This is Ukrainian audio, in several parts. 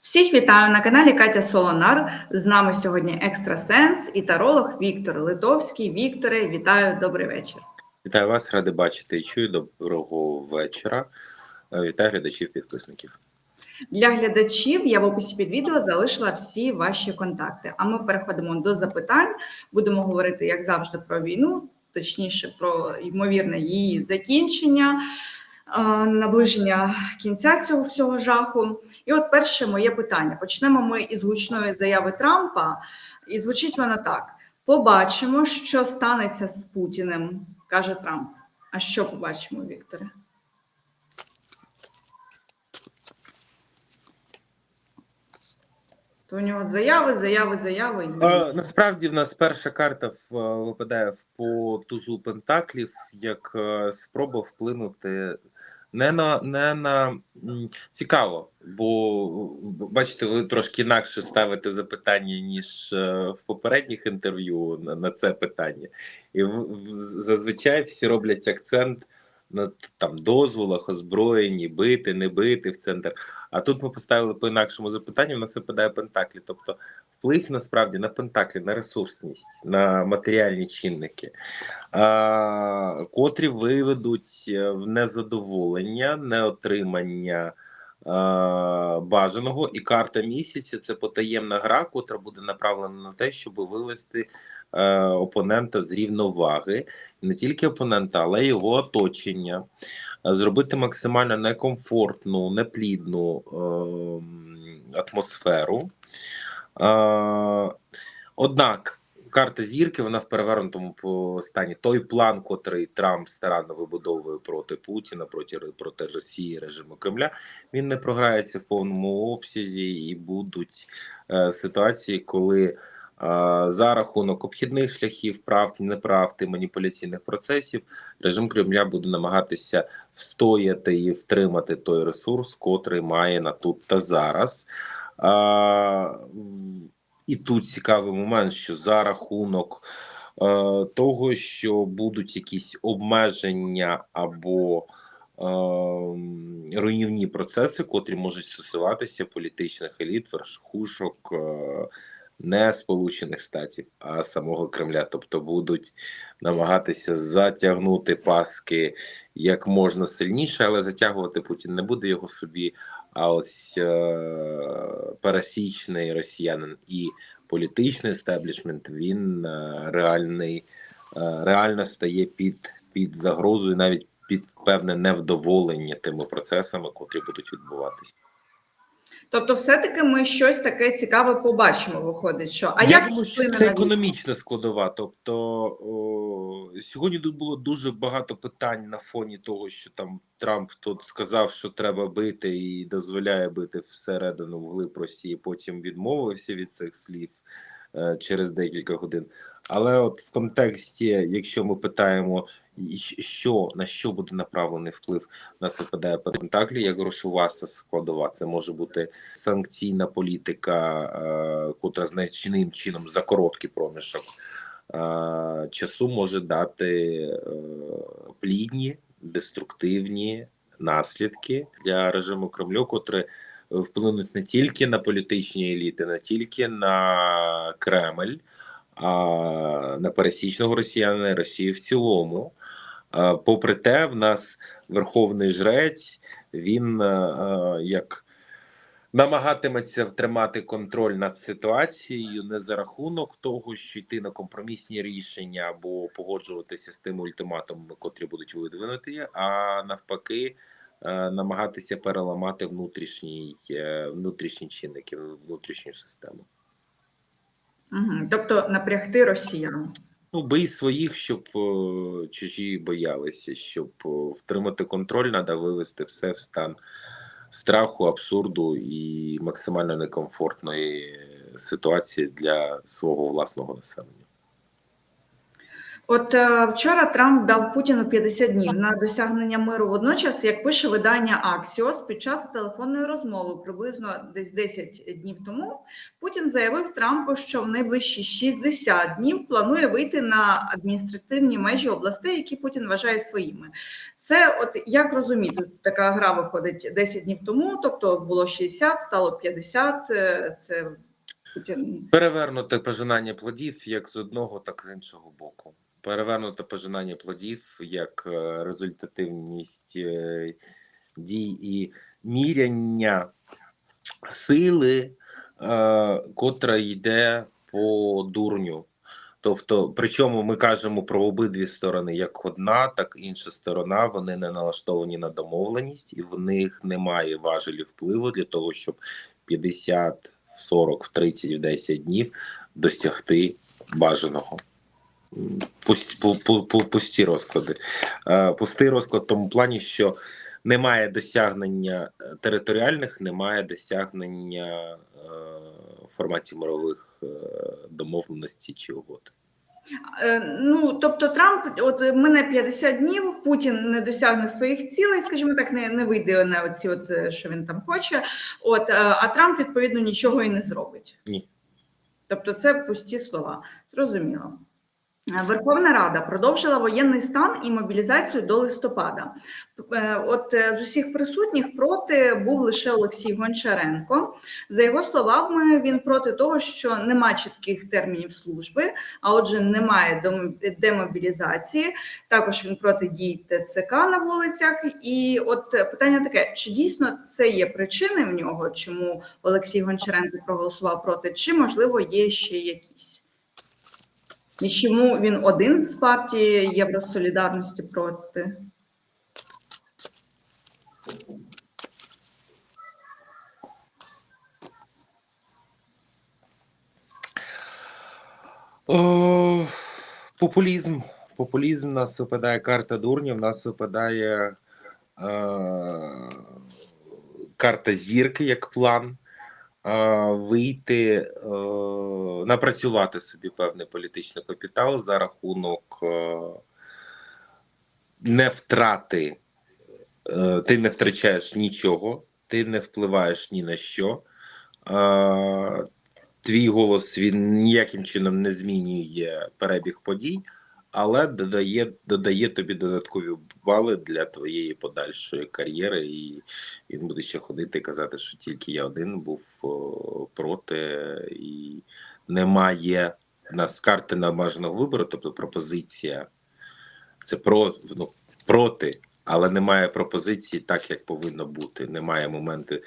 Всіх вітаю на каналі Катя Солонар. З нами сьогодні екстрасенс і таролог Віктор Литовський. Вікторе, вітаю, добрий вечір. Вітаю вас, радий бачити і чую. Доброго вечора. Е, Вітаю глядачів, підписників. Для глядачів я в описі під відео залишила всі ваші контакти. А ми переходимо до запитань. Будемо говорити, як завжди, про війну, точніше, про ймовірне її закінчення, наближення кінця цього всього жаху. І от перше моє питання. Почнемо ми із гучної заяви Трампа, і звучить вона так: побачимо, що станеться з Путіним, каже Трамп. А що побачимо, Вікторе? То у нього заяви, заяви, заяви. і- Е, насправді в нас перша карта в- е, випадає в- по тузу Пентаклів як е, спроба вплинути не на не на цікаво, бо бачите, ви трошки інакше ставите запитання ніж е, в попередніх інтерв'ю на, на це питання, і в- в- зазвичай всі роблять акцент на там дозволах, озброєнні, бити, не бити в центр. А тут ми поставили по інакшому запитанню. В нас випадає Пентаклі, тобто вплив насправді на Пентаклі, на ресурсність, на матеріальні чинники, а, котрі виведуть е, в незадоволення, неотримання. Бажаного і карта місяця це потаємна гра, котра буде направлена на те, щоб вивести е, опонента з рівноваги, не тільки опонента, але й його оточення, е, зробити максимально некомфортну, неплідну е, атмосферу. Е, однак карта зірки вона в перевернутому стані. Той план, котрий Трамп старанно вибудовує проти Путіна, проти, проти Росії, режиму Кремля, він не програється в повному обсязі, і будуть е, ситуації, коли за рахунок обхідних шляхів, прав, неправди, маніпуляційних процесів, режим Кремля буде намагатися встояти і втримати той ресурс, котрий має на тут та зараз. І тут цікавий момент, що за рахунок е, того, що будуть якісь обмеження або е, руйнівні процеси, котрі можуть стосуватися політичних еліт, верхушок е, не Сполучених Штатів, а самого Кремля. Тобто будуть намагатися затягнути паски як можна сильніше, але затягувати Путін не буде його собі. А ось е, пересічний росіянин і політичний естеблішмент він е, реальний, е, реально стає під, під загрозою, навіть під певне невдоволення тими процесами, котрі будуть відбуватися. Тобто, все-таки ми щось таке цікаве побачимо, виходить, що а Я як думаю, що це економічна складова. Тобто о, сьогодні тут було дуже багато питань на фоні того, що там Трамп тут сказав, що треба бити і дозволяє бити всередину вглиб Росії. Потім відмовився від цих слів е, через декілька годин. Але от в контексті, якщо ми питаємо, що на що буде направлений вплив, у нас випадає Пентаклі як грошова складова. Це може бути санкційна політика, е, котра значним чином за короткий проміжок е, часу може дати е, плідні, деструктивні наслідки для режиму Кремлю, котрі вплинуть не тільки на політичні еліти, не тільки на Кремль, а на пересічного росіянина і Росію в цілому. Попри те, в нас верховний жрець, він е, е, як намагатиметься тримати контроль над ситуацією не за рахунок того, що йти на компромісні рішення або погоджуватися з тими ультиматумами, котрі будуть видвинуті, а навпаки, е, намагатися переламати внутрішній внутрішні чинники, внутрішню систему. Угу. Тобто напрягти росіян. Ну, бий своїх, щоб е, чужі боялися, щоб е, втримати контроль, треба вивести все в стан страху, абсурду і максимально некомфортної ситуації для свого власного населення. От е, вчора Трамп дав Путіну 50 днів на досягнення миру. Водночас, як пише видання Axios, під час телефонної розмови приблизно десь 10 днів тому, Путін заявив Трампу, що в найближчі 60 днів планує вийти на адміністративні межі областей, які Путін вважає своїми. Це, от як розуміти, така гра виходить 10 днів тому, тобто було 60, стало 50, е, Це Путін Перевернуте пожинання плодів як з одного, так з іншого боку. Перевернуте пожинання плодів як е, результативність е, дій і міряння сили, е, котра йде по дурню. Тобто, причому ми кажемо про обидві сторони, як одна, так і інша сторона. Вони не налаштовані на домовленість, і в них немає важелі впливу для того, щоб 50, в 40, в 30, в 10 днів досягти бажаного. Пусті, пу- пу- пу- пусті розклади. Е, Пустий розклад в тому плані, що немає досягнення е, територіальних, немає досягнення е, в форматі мирових е, домовленостей чи угод. Е, Ну, тобто Трамп, от мене 50 днів, Путін не досягне своїх цілей, скажімо так, не, не вийде на оці, от, е, що він там хоче. От, е, а Трамп, відповідно, нічого і не зробить. Ні. Тобто це пусті слова. Зрозуміло. Верховна Рада продовжила воєнний стан і мобілізацію до листопада. Е, От е, з усіх присутніх проти був лише Олексій Гончаренко. За його словами, він проти того, що нема чітких термінів служби, а отже, немає демобілізації. Також він проти дій ТЦК на вулицях. І от е, питання таке: чи дійсно це є причини в нього, чому Олексій Гончаренко проголосував проти, чи можливо є ще якісь? І чому він один з партії Євросолідарності проти? О, популізм. Популізм. Нас випадає карта дурнів, у нас випадає е, карта зірки як план. Вийти, е, напрацювати собі певний політичний капітал за рахунок е, не втрати. Е, Ти не втрачаєш нічого, ти не впливаєш ні на що. Твій голос він ніяким чином не змінює перебіг подій, але додає, додає тобі додаткові бали для твоєї подальшої кар'єри, і він буде ще ходити і казати, що тільки я один був проти, і немає в нас карти набажаного вибору, тобто пропозиція це про ну, проти, але немає пропозиції так, як повинно бути. Немає моменту е,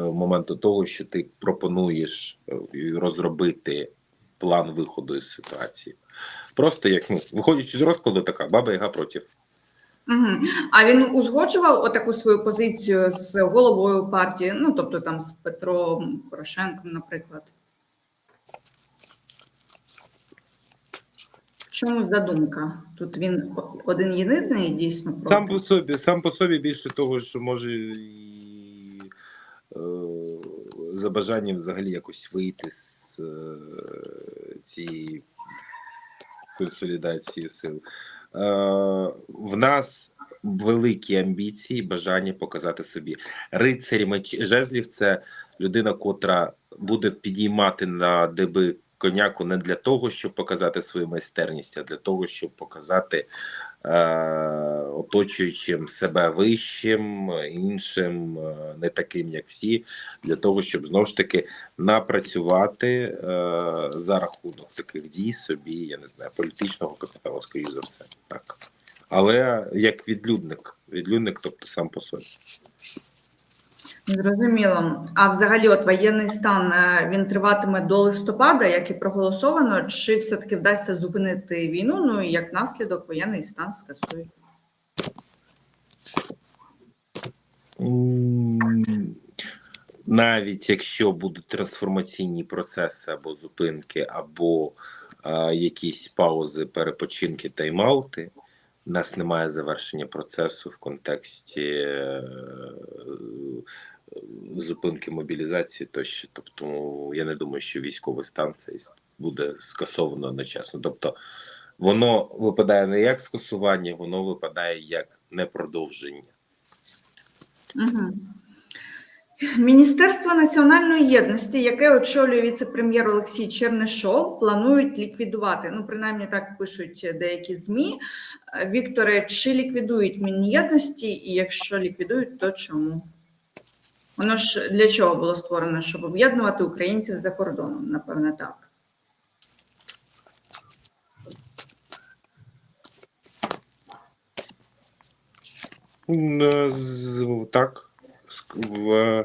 моменту того, що ти пропонуєш е, розробити план виходу із ситуації. Просто як ну, виходячи з розкладу, така баба яга проти. Угу. А він узгоджував отаку свою позицію з головою партії, ну тобто там з Петром Порошенком, наприклад. Чому задумка? Тут він один єдиний дійсно проти. Сам по собі, сам по собі більше того, що може і е, за бажанням взагалі якось вийти з е, цієї консолідації сил. Е, в нас великі амбіції, бажання показати собі. Рицарі меч жезлів це людина, котра буде підіймати на деби коняку не для того, щоб показати свою майстерність, а для того, щоб показати оточуючим себе вищим, іншим, е, не таким, як всі, для того, щоб знову ж таки напрацювати е, за рахунок таких дій собі, я не знаю, політичного капіталу, скоріш за все. Так. Але як відлюдник, відлюдник, тобто сам по собі. Зрозуміло. А взагалі, от воєнний стан е, він триватиме до листопада, як і проголосовано, чи все-таки вдасться зупинити війну? Ну і як наслідок воєнний стан скасують? Навіть якщо будуть трансформаційні процеси або зупинки, або а, якісь паузи, перепочинки, тайм-аути, у нас немає завершення процесу в контексті е, зупинки мобілізації тощо. Тобто, я не думаю, що військовий стан цей буде скасовано одночасно. Тобто, воно випадає не як скасування, воно випадає як непродовження. Угу. Міністерство національної єдності, яке очолює віце-прем'єр Олексій Чернишов, планують ліквідувати. Ну, принаймні так пишуть деякі змі. Вікторе, чи ліквідують Мін'єдності, і якщо ліквідують, то чому? Воно ж для чого було створено? Щоб об'єднувати українців за кордоном, напевне, так. Е, Так, е,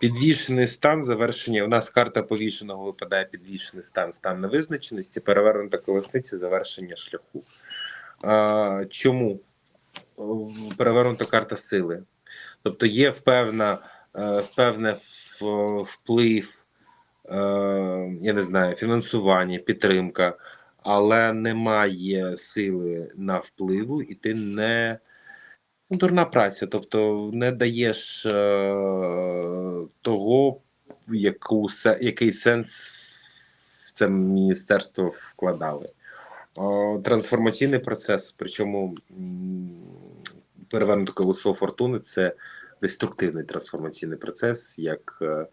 підвішений стан завершення. У нас карта повішеного випадає підвішений стан, стан невизначеності, перевернута колесниця, завершення шляху. А, Чому перевернута карта сили? Тобто є впевна, е, певне вплив, е, я не знаю, фінансування, підтримка, але немає сили на впливу, і ти не ну, дурна праця. Тобто не даєш е, того, яку, який сенс в це міністерство вкладали. Трансформаційний процес, причому м, перевернуто колесо фортуни це деструктивний трансформаційний процес, як, е,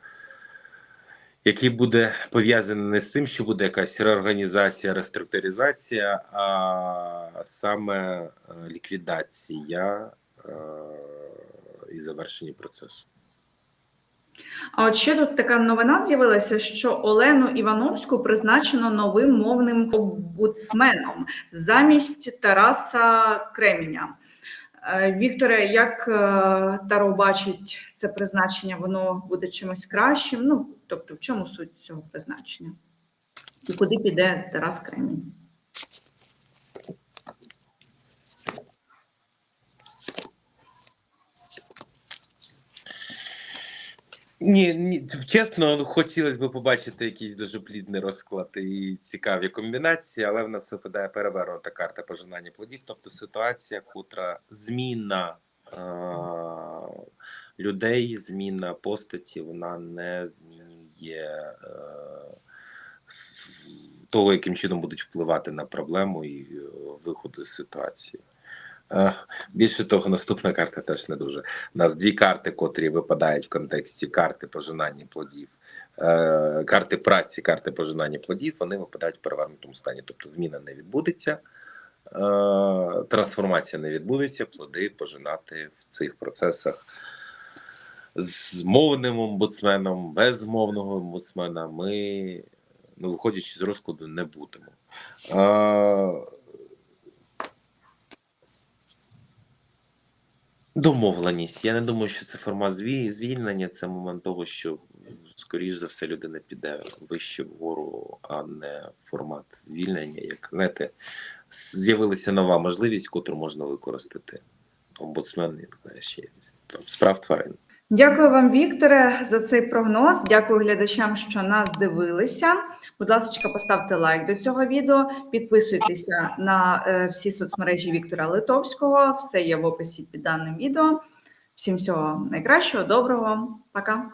який буде пов'язаний не з тим, що буде якась реорганізація, реструктуризація, а саме е, ліквідація е, і завершення процесу. А от ще тут така новина з'явилася, що Олену Івановську призначено новим мовним омбудсменом замість Тараса Кременя. Е, Вікторе, як е, Таро бачить це призначення, воно буде чимось кращим? Ну, тобто, в чому суть цього призначення? І куди піде Тарас Кремінь? Ні, ні, чесно, хотілося б побачити якийсь дуже плідний розклад і цікаві комбінації, але в нас випадає перевернута карта пожинання плодів, тобто ситуація, котра зміна е- людей, зміна постаті, вона не змінює е- того, яким чином будуть впливати на проблему і е, виходи з ситуації. Більше того, наступна карта теж не дуже. У нас дві карти, котрі випадають в контексті карти пожинання плодів, е, карти праці, карти пожинання плодів, вони випадають в перевернутому стані. Тобто зміна не відбудеться, е, трансформація не відбудеться, плоди пожинати в цих процесах. З мовним омбудсменом, без мовного омбудсмена ми, ну, виходячи з розкладу, не будемо. Е, Домовленість. Я не думаю, що це формат зві- звільнення. Це момент того, що скоріш за все людина піде вище вгору, а не формат звільнення. Як знаєте, з'явилася нова можливість, котру можна використати. Омбудсмен, як знаєш, ще там справ тварин. Дякую вам, Вікторе, за цей прогноз. Дякую глядачам, що нас дивилися. Будь ласка, поставте лайк до цього відео, підписуйтеся на е, всі соцмережі Віктора Литовського. Все є в описі під даним відео. Всім всього найкращого, доброго, пока.